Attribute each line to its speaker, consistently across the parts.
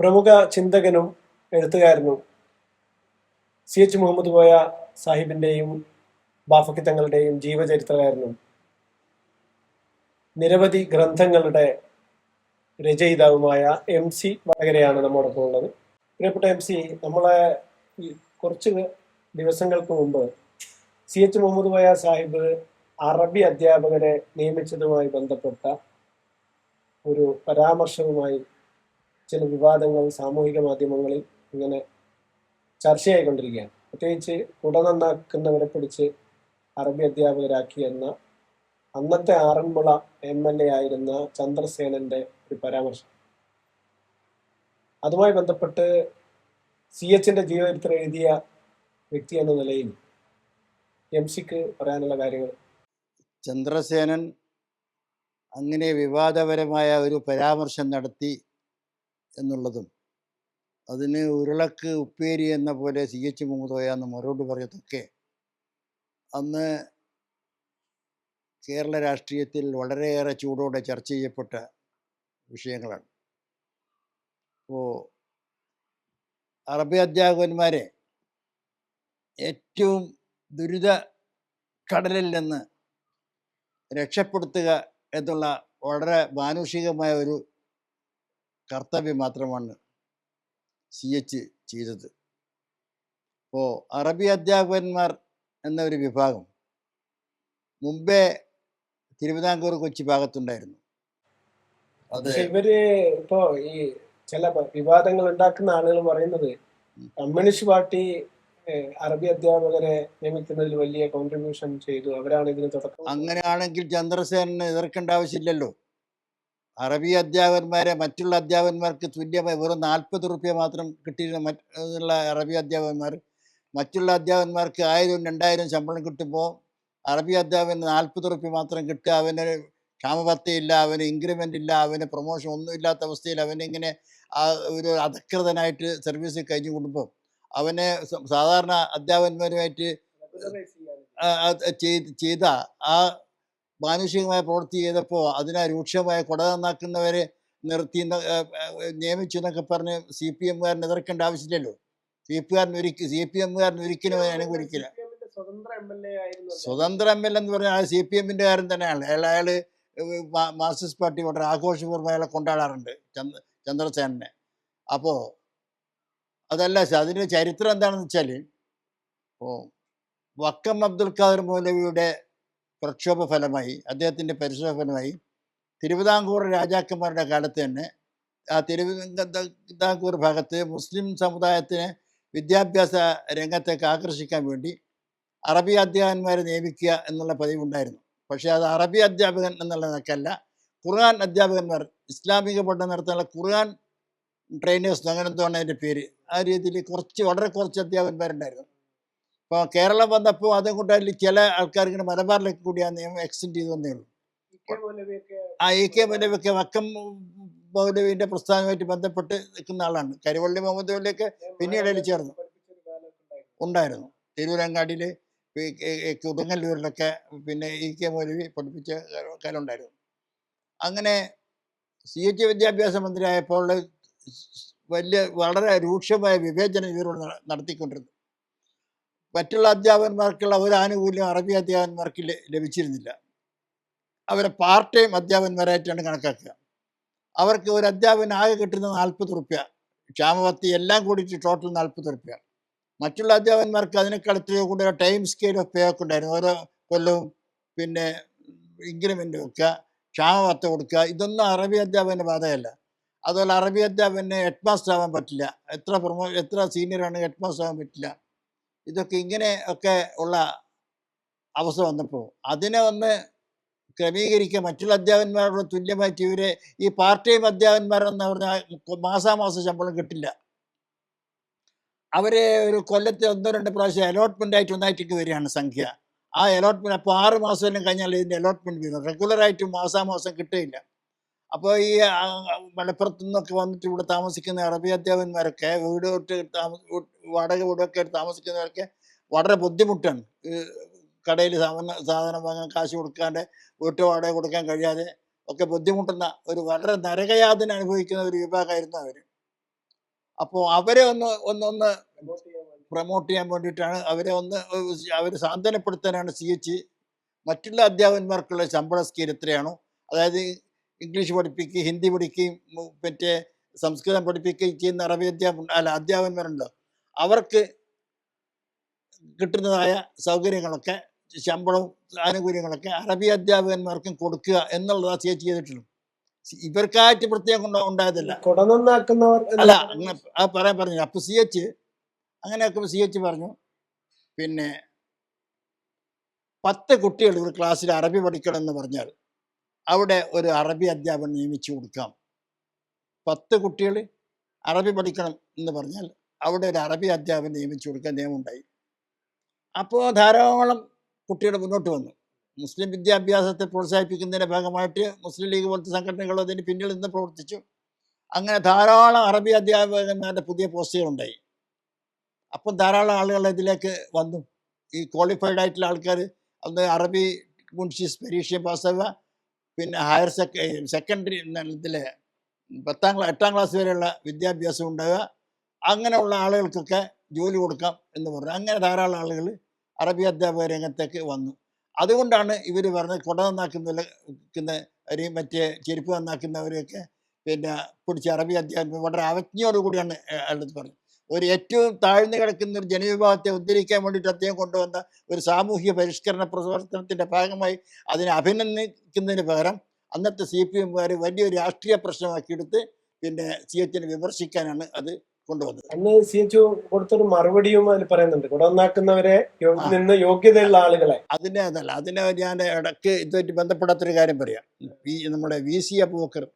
Speaker 1: പ്രമുഖ ചിന്തകനും എഴുത്തുകാരനും സി എച്ച് മുഹമ്മദ് കോയ സാഹിബിന്റെയും ബാഫക്കി തങ്ങളുടെയും ജീവചരിത്രകാരനും. നിരവധി ഗ്രന്ഥങ്ങളുടെ രചയിതാവുമായ എം സി വടകരയാണ് നമ്മോടൊപ്പം ഉള്ളത്. പ്രിയപ്പെട്ട എം സി നമ്മളെ കുറച്ച് ദിവസങ്ങൾക്ക് മുമ്പ് സി എച്ച് മുഹമ്മദ് കോയ സാഹിബ് അറബി അധ്യാപകരെ നിയമിച്ചതുമായി ബന്ധപ്പെട്ട ഒരു പരാമർശവുമായി ചില വിവാദങ്ങൾ സാമൂഹിക മാധ്യമങ്ങളിൽ ഇങ്ങനെ ചർച്ചയായിക്കൊണ്ടിരിക്കുകയാണ്. പ്രത്യേകിച്ച് കുട നന്നാക്കുന്നവരെ പിടിച്ച് അറബി അധ്യാപകരാക്കി എന്ന അന്നത്തെ ആറന്മുള എം എൽ എ ആയിരുന്ന ചന്ദ്രസേനന്റെ ഒരു പരാമർശം. അതുമായി ബന്ധപ്പെട്ട് സി എച്ചിന്റെ ജീവചരിത്രം എഴുതിയ വ്യക്തി എന്ന നിലയിൽ എം സിക്ക് പറയാനുള്ള കാര്യങ്ങൾ.
Speaker 2: ചന്ദ്രസേനൻ അങ്ങനെ വിവാദപരമായ ഒരു പരാമർശം നടത്തി എന്നുള്ളതും. അതിന് ഉരുളക്ക് ഉപ്പേരി എന്ന പോലെ സി എച്ച് മുഹമ്മദോയ എന്ന് മറുപടി പറഞ്ഞതൊക്കെ അന്ന് കേരള രാഷ്ട്രീയത്തിൽ വളരെയേറെ ചൂടോടെ ചർച്ച ചെയ്യപ്പെട്ട വിഷയങ്ങളാണ്. അപ്പോൾ അറബി അധ്യാപകന്മാരെ ഏറ്റവും ദുരിത കടലിൽ നിന്ന് രക്ഷപ്പെടുത്തുക എന്നുള്ള വളരെ മാനുഷികമായ ഒരു കർത്തവ്യം മാത്രമാണ് സി എച്ച് ചെയ്തത്. അപ്പോൾ അറബി അധ്യാപകന്മാർ എന്ന ഒരു വിഭാഗം മുമ്പേ തിരുവിതാംകൂർ കൊച്ചി ഭാഗത്തുണ്ടായിരുന്നു.
Speaker 1: പക്ഷെ ഇവർ ഇപ്പോ ഈ ചില വിവാദങ്ങൾ ഉണ്ടാക്കുന്ന ആളുകൾ പറയുന്നത് കമ്മ്യൂണിസ്റ്റ് പാർട്ടി അറബി അധ്യാപകരെ നിയമിക്കുന്നതിൽ വലിയ കോൺട്രിബ്യൂഷൻ ചെയ്തു. അവരാണ് ഇതിന് തുടക്കം
Speaker 2: അങ്ങനെയാണെങ്കിൽ ചന്ദ്രസേനന് എതിർക്കേണ്ട ആവശ്യമില്ലല്ലോ. അറബി അധ്യാപകന്മാരെ മറ്റുള്ള അധ്യാപകന്മാർക്ക് തുല്യമായി വെറും നാൽപ്പത് റുപ്യ മാത്രം കിട്ടിയിരുന്ന മറ്റുള്ള അറബി അധ്യാപകന്മാർ. മറ്റുള്ള അധ്യാപകന്മാർക്ക് ആയിരം രണ്ടായിരം ശമ്പളം കിട്ടുമ്പോൾ അറബി അധ്യാപകന് നാൽപ്പത് റുപ്യ മാത്രം കിട്ടുക. അവന് ക്ഷാമബത്തയില്ല അവന് ഇൻക്രിമെന്റ് ഇല്ല അവന് പ്രൊമോഷൻ ഒന്നും ഇല്ലാത്ത അവസ്ഥയിൽ അവനിങ്ങനെ ആ ഒരു അധകൃതനായിട്ട് സർവീസിൽ കഴിഞ്ഞു കൊണ്ടുമ്പോൾ അവനെ സാധാരണ അധ്യാപകന്മാരുമായിട്ട് ചെയ്ത ആ മാനുഷികമായ പ്രവൃത്തി ചെയ്തപ്പോൾ അതിനെ രൂക്ഷമായ കൊട നന്നാക്കുന്നവരെ നിർത്തി നിയമിച്ചു എന്നൊക്കെ പറഞ്ഞ് സി പി എമ്മുകാരൻ എതിർക്കേണ്ട ആവശ്യമില്ലല്ലോ. സി പി ആറിന് ഒരിക്കൽ സി പി എമ്മുകാരൻ ഒരിക്കലും അനുകൂലിക്കില്ല.
Speaker 1: സ്വതന്ത്ര എം എൽ
Speaker 2: എന്ന് പറഞ്ഞാൽ സി പി എമ്മിന്റെ കാരൻ തന്നെയാണ്. അയാൾ അയാൾ മാർക്സിസ്റ്റ് പാർട്ടി വളരെ ആഘോഷപൂർവം അയാളെ കൊണ്ടാടാറുണ്ട് ചന്ദ്ര ചന്ദ്രസേനനെ. അപ്പോൾ അതല്ല അതിന്റെ ചരിത്രം എന്താണെന്ന് വെച്ചാൽ ഇപ്പോൾ വക്കം അബ്ദുൽ ഖാദർ മൗലവിയുടെ പ്രക്ഷോഭ ഫലമായി അദ്ദേഹത്തിന്റെ പരിശ്രമ ഫലമായി തിരുവിതാംകൂർ രാജാക്കന്മാരുടെ കാലത്ത് തന്നെ ആ തിരുവിതാംകൂർ ഭാഗത്ത് മുസ്ലിം സമുദായത്തിന് വിദ്യാഭ്യാസ രംഗത്തേക്ക് ആകർഷിക്കാൻ വേണ്ടി അറബി അധ്യാപകന്മാരെ നിയമിക്കുക എന്നുള്ള പതിവുണ്ടായിരുന്നു. പക്ഷേ അത് അറബി അധ്യാപകൻ എന്നുള്ള നിലക്കല്ല ഖുർആൻ അധ്യാപകന്മാർ ഇസ്ലാമിക പഠനം നടത്താനുള്ള ഖുർആൻ ട്രെയിനേഴ്സ് അങ്ങനെ തോന്നുന്നതിന്റെ പേര്. ആ രീതിയിൽ കുറച്ച് വളരെ കുറച്ച് അധ്യാപകന്മാരുണ്ടായിരുന്നു. ഇപ്പോൾ കേരളം വന്നപ്പോൾ അതും കൊണ്ട് ചില ആൾക്കാർ ഇങ്ങനെ മലബാറിലേക്ക് കൂടി ആ നിയമം എക്സ്റ്റെൻഡ് ചെയ്തു വന്നേ ഉള്ളൂ. ആ എ കെ മൗലവിയൊക്കെ വക്കം മൗലവിന്റെ പ്രസ്ഥാനവുമായിട്ട് ബന്ധപ്പെട്ട് നിൽക്കുന്ന ആളാണ്. കരുവള്ളി മുഹമ്മദ് മൗലവിയൊക്കെ പിന്നീട് ചേർന്നു
Speaker 1: ഉണ്ടായിരുന്നു.
Speaker 2: തിരുവരങ്ങാടിയിൽ കുടുങ്ങല്ലൂരിലൊക്കെ പിന്നെ ഇ കെ മൗലവി പഠിപ്പിച്ച കാലം ഉണ്ടായിരുന്നു. അങ്ങനെ സി എച്ച് വിദ്യാഭ്യാസ മന്ത്രിയായപ്പോൾ വലിയ വളരെ രൂക്ഷമായ വിവേചനം ഇവരോട് നടത്തിക്കൊണ്ടിരുന്നു. മറ്റുള്ള അധ്യാപകന്മാർക്കുള്ള ഒരു ആനുകൂല്യം അറബി അധ്യാപകന്മാർക്ക് ലഭിച്ചിരുന്നില്ല. അവരെ പാർട്ട് ടൈം അധ്യാപകന്മാരായിട്ടാണ് കണക്കാക്കുക. അവർക്ക് ഒരു അധ്യാപകൻ ആകെ കിട്ടുന്ന നാൽപ്പത് റുപ്യ. ക്ഷാമപത്തി എല്ലാം കൂടിയിട്ട് ടോട്ടൽ നാൽപ്പത് റുപ്യ. മറ്റുള്ള അധ്യാപകന്മാർക്ക് അതിനേക്കാൾ എത്രയോ കൂടുതൽ ടൈം സ്കെയിൽ ഓഫ് പേ ഒക്കെ ഉണ്ടായിരുന്നു. ഓരോ കൊല്ലവും പിന്നെ ഇൻക്രിമെന്റ് വെക്കുക ക്ഷാമപത്ത കൊടുക്കുക ഇതൊന്നും അറബി അധ്യാപകന്റെ ബാധയല്ല അതുപോലെ അറബി അധ്യാപകന് ഹെഡ് മാസ്റ്റർ ആവാൻ പറ്റില്ല. എത്ര പ്രൊമോ എത്ര സീനിയറാണ് ഹെഡ് മാസ്റ്റർ ആവാൻ പറ്റില്ല. ഇതൊക്കെ ഇങ്ങനെ ഒക്കെ ഉള്ള അവസ്ഥ വന്നപ്പോൾ അതിനെ ഒന്ന് ക്രമീകരിക്കുക മറ്റുള്ള അധ്യാപകന്മാരോട് തുല്യമായിട്ട് ഇവരെ ഈ പാർട്ട് ടൈം അധ്യാപകന്മാരെന്ന് പറഞ്ഞാൽ മാസാമാസം ശമ്പളം കിട്ടില്ല. അവരെ ഒരു കൊല്ലത്തെ ഒന്നോ രണ്ട് പ്രാവശ്യം അലോട്ട്മെന്റ് ആയിട്ട് ഒന്നായിട്ടേക്ക് വരികയാണ് സംഖ്യ. ആ അലോട്ട്മെന്റ് അപ്പോൾ ആറ് മാസം കഴിഞ്ഞാൽ ഇതിന്റെ അലോട്ട്മെന്റ് വരുന്നത് റെഗുലറായിട്ട് മാസാമാസം കിട്ടുകയില്ല. അപ്പോൾ ഈ മലപ്പുറത്തു നിന്നൊക്കെ വന്നിട്ട് ഇവിടെ താമസിക്കുന്ന അറബി അധ്യാപകന്മാരൊക്കെ വീട് തൊട്ട് താമസ വാടക വീടൊക്കെ താമസിക്കുന്നവരൊക്കെ വളരെ ബുദ്ധിമുട്ടാണ് കടയിൽ സാധന സാധനം വാങ്ങാൻ കാശ് കൊടുക്കാണ്ട് വീട്ടു വാടക കൊടുക്കാൻ കഴിയാതെ ഒക്കെ ബുദ്ധിമുട്ടുന്ന ഒരു വളരെ നരകയാതന അനുഭവിക്കുന്ന ഒരു വിഭാഗമായിരുന്നു അവർ അപ്പോൾ അവരെ ഒന്ന്
Speaker 1: ഒന്നൊന്ന്.
Speaker 2: പ്രൊമോട്ട് ചെയ്യാൻ വേണ്ടിയിട്ടാണ് അവരെ ഒന്ന് അവർ സാന്ത്വനപ്പെടുത്താനാണ് സി എച്ച് മറ്റുള്ള അധ്യാപകന്മാർക്കുള്ള ശമ്പള സ്കീം എത്രയാണോ അതായത് ഇംഗ്ലീഷ് പഠിപ്പിക്കുകയും ഹിന്ദി പഠിക്കുകയും മറ്റേ സംസ്കൃതം പഠിപ്പിക്കുകയും ചെയ്യുന്ന അറബി അധ്യാപകൻ അല്ല അധ്യാപകന്മാരുണ്ടോ അവർക്ക് കിട്ടുന്നതായ സൗകര്യങ്ങളൊക്കെ ശമ്പളവും ആനുകൂല്യങ്ങളൊക്കെ അറബി അധ്യാപകന്മാർക്കും കൊടുക്കുക എന്നുള്ളതാണ് സി എച്ച് ചെയ്തിട്ടുള്ളൂ ഇവർക്കായിട്ട് പ്രത്യേകം ഉണ്ട- ഉണ്ടായതല്ല. അല്ല അങ്ങനെ ആ പറയാൻ പറഞ്ഞു അപ്പൊ സി എച്ച് അങ്ങനെയൊക്കെ സി എച്ച് പറഞ്ഞു. പിന്നെ പത്ത് കുട്ടികൾ ഒരു ക്ലാസ്സിൽ അറബി പഠിക്കണം എന്ന് പറഞ്ഞാൽ അവിടെ ഒരു അറബി അധ്യാപകൻ നിയമിച്ചു കൊടുക്കാം പത്ത് കുട്ടികൾ അറബി പഠിക്കണം എന്ന് പറഞ്ഞാൽ അവിടെ ഒരു അറബി അധ്യാപകൻ നിയമിച്ചു കൊടുക്കാൻ നിയമമുണ്ടായി അപ്പോൾ ധാരാളം കുട്ടികൾ മുന്നോട്ട് വന്നു മുസ്ലിം വിദ്യാഭ്യാസത്തെ പ്രോത്സാഹിപ്പിക്കുന്നതിന്റെ ഭാഗമായിട്ട് മുസ്ലിം ലീഗ് പോലത്തെ സംഘടനകൾ അതിന് പിന്നിൽ നിന്ന് പ്രവർത്തിച്ചു അങ്ങനെ ധാരാളം അറബി അധ്യാപകന്മാരുടെ പുതിയ പോസ്റ്റുകളുണ്ടായി അപ്പം ധാരാളം ആളുകൾ ഇതിലേക്ക് വന്നു ഈ ക്വാളിഫൈഡ് ആയിട്ടുള്ള ആൾക്കാർ അന്ന് അറബി മുൻഷീസ് പരീക്ഷ പാസ്സാവുക പിന്നെ ഹയർ സെക്ക സെക്കൻഡറി ഇതിലെ പത്താം ക്ലാസ് എട്ടാം ക്ലാസ് വരെയുള്ള വിദ്യാഭ്യാസം ഉണ്ടാവുക. അങ്ങനെയുള്ള ആളുകൾക്കൊക്കെ ജോലി കൊടുക്കാം എന്ന് പറഞ്ഞു. അങ്ങനെ ധാരാളം ആളുകൾ അറബി അധ്യാപക രംഗത്തേക്ക് വന്നു. അതുകൊണ്ടാണ് ഇവർ പറഞ്ഞത് കുട നന്നാക്കുന്ന ഒരു മറ്റേ ചെരുപ്പ് നന്നാക്കുന്നവരെയൊക്കെ പിന്നെ പിടിച്ച് അറബി അധ്യാപനം വളരെ അവജ്ഞയോടുകൂടിയാണ് അടുത്ത് പറഞ്ഞത്. ഒരു ഏറ്റവും താഴ്ന്നു കിടക്കുന്ന ഒരു ജനവിഭാഗത്തെ ഉദ്ധരിക്കാൻ വേണ്ടിയിട്ട് അദ്ദേഹം കൊണ്ടുവന്ന ഒരു സാമൂഹ്യ പരിഷ്കരണ പ്രവർത്തനത്തിന്റെ ഭാഗമായി അതിനെ അഭിനന്ദിക്കുന്നതിന് പകരം അന്നത്തെ സി പി എമ്മുകാർ വലിയൊരു രാഷ്ട്രീയ പ്രശ്നമാക്കിയെടുത്ത് പിന്നെ സി എച്ചിനെ വിമർശിക്കാനാണ് അത് കൊണ്ടുവന്നത്.
Speaker 1: അന്ന് സി എച്ച് കൊടുത്തൊരു മറുപടിയും അതിൽ പറയുന്നുണ്ട്. കുടവന്നാക്കുന്നവരെ നിന്ന് യോഗ്യതയുള്ള ആളുകളെ.
Speaker 2: അതിനെ അതല്ല അതിനെ ഞാൻ ഇടയ്ക്ക് ഇതുമായിട്ട് ബന്ധപ്പെടാത്തൊരു കാര്യം പറയാം. നമ്മുടെ വി സി അബൂക്കർ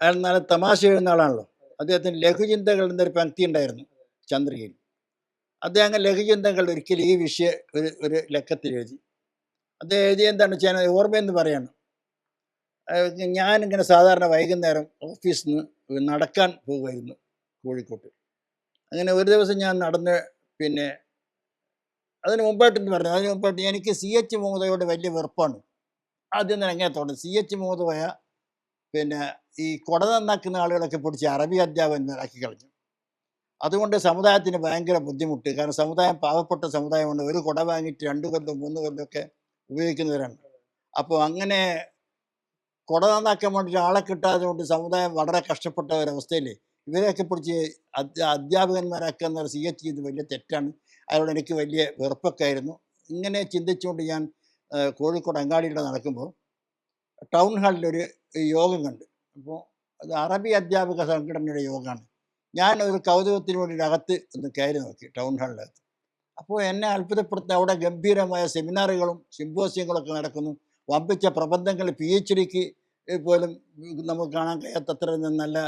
Speaker 2: അയാൾ നല്ല തമാശ എഴുതുന്ന ആളാണല്ലോ. അദ്ദേഹത്തിന് ലഘുചിന്തകൾ എന്നൊരു പങ്ക്തി ഉണ്ടായിരുന്നു ചന്ദ്രികയിൽ. അദ്ദേഹം ലഘുചിന്തകൾ ഒരിക്കലും ഈ വിഷയ ഒരു ഒരു ലക്കത്തിൽ എഴുതി. അദ്ദേഹം എഴുതിയ എന്താണ് വെച്ചാൽ ഓർമ്മയെന്ന് പറയാണ്. ഞാനിങ്ങനെ സാധാരണ വൈകുന്നേരം ഓഫീസിൽ നിന്ന് നടക്കാൻ പോകുമായിരുന്നു കോഴിക്കോട്ട്. അങ്ങനെ ഒരു ദിവസം ഞാൻ നടന്ന് പിന്നെ അതിന് മുമ്പായിട്ടെന്ന് പറഞ്ഞു അതിന് മുമ്പായിട്ട് എനിക്ക് സി എച്ച് മുഹമ്മദയോട് വലിയ വെറുപ്പാണ്. ആദ്യം തന്നെ അങ്ങനെ തോന്നുന്നു? സി എച്ച് മോഹതയ പിന്നെ ഈ കൊട നന്നാക്കുന്ന ആളുകളൊക്കെ പിടിച്ച് അറബി അധ്യാപകന്മാരാക്കി കളഞ്ഞു. അതുകൊണ്ട് സമുദായത്തിന് ഭയങ്കര ബുദ്ധിമുട്ട്. കാരണം സമുദായം പാവപ്പെട്ട സമുദായമുണ്ട് ഒരു കുട വാങ്ങിയിട്ട് രണ്ട് കൊല്ലം മൂന്ന് കൊല്ലമൊക്കെ ഉപയോഗിക്കുന്നവരാണ്. അപ്പോൾ അങ്ങനെ കുട നന്നാക്കാൻ വേണ്ടിയിട്ട് ആളെ കിട്ടാതെ കൊണ്ട് സമുദായം വളരെ കഷ്ടപ്പെട്ട ഒരവസ്ഥയിൽ ഇവരെയൊക്കെ പിടിച്ച് അധ്യ അധ്യാപകന്മാരാക്കുക എന്ന സി എച്ച് ഇത് വലിയ തെറ്റാണ്. അതിനോട് എനിക്ക് വലിയ വെറുപ്പൊക്കെ ആയിരുന്നു. ഇങ്ങനെ ചിന്തിച്ചുകൊണ്ട് ഞാൻ കോഴിക്കോട് അങ്ങാടിയിലൂടെ നടക്കുമ്പോൾ ടൗൺ ഹാളിലൊരു യോഗം കണ്ടു. അപ്പോൾ അത് അറബി അധ്യാപക സംഘടനയുടെ യോഗമാണ് ഞാൻ ഒരു കൗതുകത്തിന് വേണ്ടി അകത്ത് ഒന്ന് കയറി നോക്കി ടൗൺ ഹാളിനകത്ത് അപ്പോൾ എന്നെ അത്ഭുതപ്പെടുത്തുന്ന അവിടെ ഗംഭീരമായ സെമിനാറുകളും സിമ്പോസിയങ്ങളൊക്കെ നടക്കുന്നു. വമ്പിച്ച പ്രബന്ധങ്ങൾ പി എച്ച് ഡിക്ക് പോലും നമുക്ക് കാണാൻ കഴിയാത്തത്ര നല്ല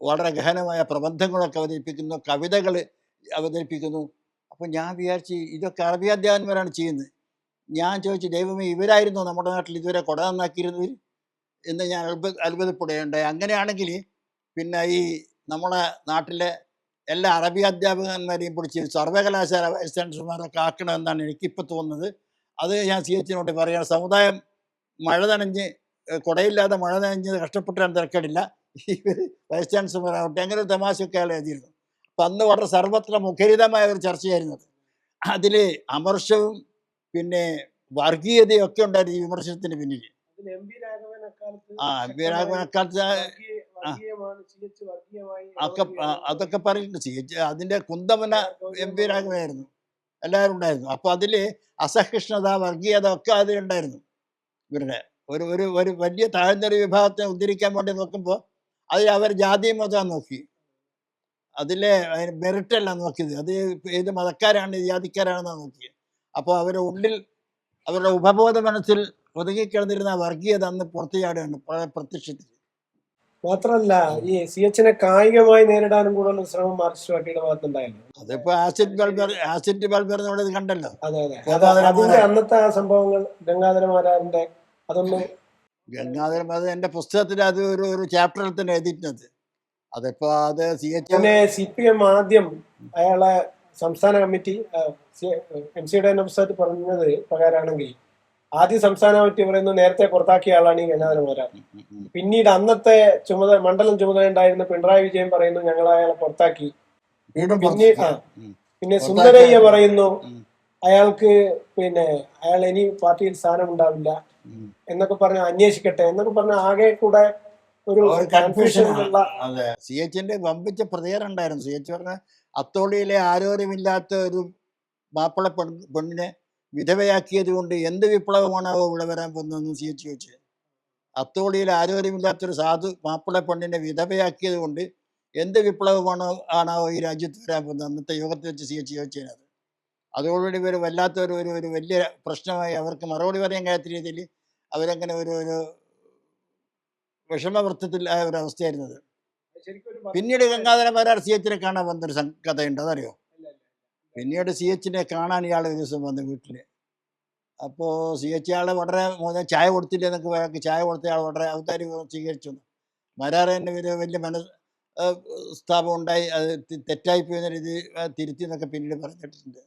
Speaker 2: വളരെ ഗഹനമായ പ്രബന്ധങ്ങളൊക്കെ അവതരിപ്പിക്കുന്നു കവിതകൾ അവതരിപ്പിക്കുന്നു. അപ്പോൾ ഞാൻ വിചാരിച്ച് ഇതൊക്കെ അറബി അധ്യാപകന്മാരാണ് ചെയ്യുന്നത്. ഞാൻ ചോദിച്ചു ദൈവമേ ഇവരായിരുന്നോ നമ്മുടെ നാട്ടിൽ ഇതുവരെ കൊട നന്നാക്കിയിരുന്നവർ എന്ന് ഞാൻ അത്ഭുത അത്ഭുതപ്പെടുകയുണ്ടായി. അങ്ങനെയാണെങ്കിൽ പിന്നെ ഈ നമ്മുടെ നാട്ടിലെ എല്ലാ അറബി അധ്യാപകന്മാരെയും പിടിച്ച് സർവകലാശാല വൈസ് ചാൻസലർമാരൊക്കെ ആക്കണമെന്നാണ് എനിക്കിപ്പോൾ തോന്നുന്നത്. അത് ഞാൻ സി എച്ചിനോട് പറയുക സമുദായം മഴ നനഞ്ഞ് കുടയില്ലാതെ മഴ നനഞ്ഞ് കഷ്ടപ്പെട്ടാൻ തിരക്കേടില്ല. ഇവർ വൈസ് ചാൻസലർമാരാവട്ടെ അങ്ങനെ ഒരു തമാശയൊക്കെ എഴുതിയിരുന്നു. അപ്പം അന്ന് വളരെ സർവത്ര മുഖരിതമായ ഒരു ചർച്ചയായിരുന്നു അത്. അതിൽ അമർഷവും പിന്നെ വർഗീയതയും ഒക്കെ ഉണ്ടായിരുന്നു ഈ വിമർശനത്തിന് പിന്നിൽ. ആ ഒക്കെ അതൊക്കെ പറയുന്നുണ്ട്. സി എച്ച് അതിന്റെ കുന്തമന എം പി രാഘവനായിരുന്നു. എല്ലാവരും ഉണ്ടായിരുന്നു. അപ്പോൾ അതിൽ അസഹിഷ്ണുത വർഗീയത ഒക്കെ അതിലുണ്ടായിരുന്നു ഇവരുടെ ഒരു ഒരു ഒരു വലിയ താഴ്ന്നൊരു വിഭാഗത്തെ ഉദ്ധരിക്കാൻ വേണ്ടി നോക്കുമ്പോൾ അതിൽ അവർ ജാതി മതം നോക്കി. അതിലെ മെറിറ്റല്ല നോക്കിയത്. അത് ഏത് മതക്കാരാണ് ജാതിക്കാരാണെന്നാണ് നോക്കിയത്. അപ്പോൾ അവരുടെ ഉള്ളിൽ അവരുടെ ഉപബോധ മനസ്സിൽ ഒതുങ്ങിക്കിടന്നിരുന്ന വർഗീയത അന്ന് പുറത്തുചാടുകയാണ് പ്ര- പ്രത്യക്ഷത്തിൽ.
Speaker 1: മാത്രമല്ല ഈ സി എച്ചിനെ കായികമായി നേരിടാനും കൂടുതൽ ശ്രമം മാർക്സിസ്റ്റ് പാർട്ടിയുടെ ഭാഗത്തുണ്ടായിരുന്നു.
Speaker 2: അതിപ്പോ ആസിഡ് ബൾബർ ആസിഡ് ബൾബർ നമ്മളിത് കണ്ടല്ലോ.
Speaker 1: അതെ അതെ. അതിന്റെ അന്നത്തെ ആ സംഭവങ്ങൾ ഗംഗാധരമാരാറിന്റെ അതൊന്നും
Speaker 2: ഗംഗാധരം അത് എന്റെ പുസ്തകത്തിൽ അത് ഒരു ഒരു ചാപ്റ്ററിൽ തന്നെ എഴുതിയിട്ടുണ്ട്. അതിപ്പോ അത് സി എച്ച്
Speaker 1: പിന്നെ സി പി എം ആദ്യം അയാളെ സംസ്ഥാന കമ്മിറ്റി എം സിയുടെ തന്നെ പുസ്തകത്തിൽ പറഞ്ഞത് പ്രകാരമാണെങ്കിൽ ആദ്യ സംസ്ഥാന കമ്മിറ്റി പറയുന്നു നേരത്തെ പുറത്താക്കിയ ആളാണ് ഈ ഗംഗാധര മാരാർ. പിന്നീട് അന്നത്തെ ചുമതല മണ്ഡലം ചുമതല ഉണ്ടായിരുന്ന പിണറായി വിജയൻ പറയുന്നു ഞങ്ങൾ അയാളെ പുറത്താക്കി.
Speaker 2: വീണ്ടും
Speaker 1: പിന്നെ ആ പിന്നെ സുന്ദരയ്യ പറയുന്നു അയാൾക്ക് പിന്നെ അയാൾ ഇനി പാർട്ടിയിൽ സ്ഥാനം ഉണ്ടാവില്ല എന്നൊക്കെ പറഞ്ഞ് അന്വേഷിക്കട്ടെ എന്നൊക്കെ പറഞ്ഞ ആകെ കൂടെ ഒരു
Speaker 2: കൺഫ്യൂഷൻ സി എച്ചിന്റെ വമ്പിച്ച പ്രതികരണം ഉണ്ടായിരുന്നു. സി എച്ച് പറഞ്ഞ അത്തോളിയിലെ ആരോഗ്യമില്ലാത്ത ഒരു മാപ്പിള പെൺ പെണ്ണിനെ വിധവയാക്കിയത് കൊണ്ട് എന്ത് വിപ്ലവമാണ് ഇവിടെ വരാൻ പോകുന്നതെന്ന് സി എച്ച് ചോദിച്ചു അത്തോളിയിൽ ആരോഗ്യമില്ലാത്തൊരു സാധു മാപ്പിള പെണ്ണിനെ വിധവയാക്കിയത് കൊണ്ട് എന്ത് വിപ്ലവമാണോ ആണോ ഈ രാജ്യത്ത് വരാൻ പോകുന്നത്? അന്നത്തെ യോഗത്തിൽ വെച്ച് സി എച്ച് ചോദിച്ചത് അതോടുകൂടി ഇവർ വല്ലാത്തൊരു ഒരു ഒരു വലിയ പ്രശ്നമായി അവർക്ക് മറുപടി പറയാൻ കഴിയാത്ത രീതിയിൽ അവരങ്ങനെ ഒരു ഒരു ഒരു അവസ്ഥയായിരുന്നത്.
Speaker 1: ഒരു
Speaker 2: പിന്നീട് ഗംഗാധര മാരാർ സി എച്ചിനെ കാണാൻ വന്നൊരു കഥയുണ്ട്. അതറിയോ? പിന്നീട് സി എച്ചിനെ കാണാൻ ഇയാൾ ഒരു ദിവസം വന്നു വീട്ടിൽ. അപ്പോൾ സി എച്ച് ആളെ വളരെ മോനെ ചായ കൊടുത്തില്ല എന്നൊക്കെ അയാൾക്ക് ചായ കൊടുത്തയാൾ ആൾ വളരെ അവതാരി സ്വീകരിച്ചു. മരാറ തന്നെ ഒരു വലിയ മന സ്ഥാപനം ഉണ്ടായി അത് തെറ്റായി പോയെന്ന രീതി തിരുത്തി എന്നൊക്കെ പിന്നീട് പറഞ്ഞിട്ടുണ്ട്.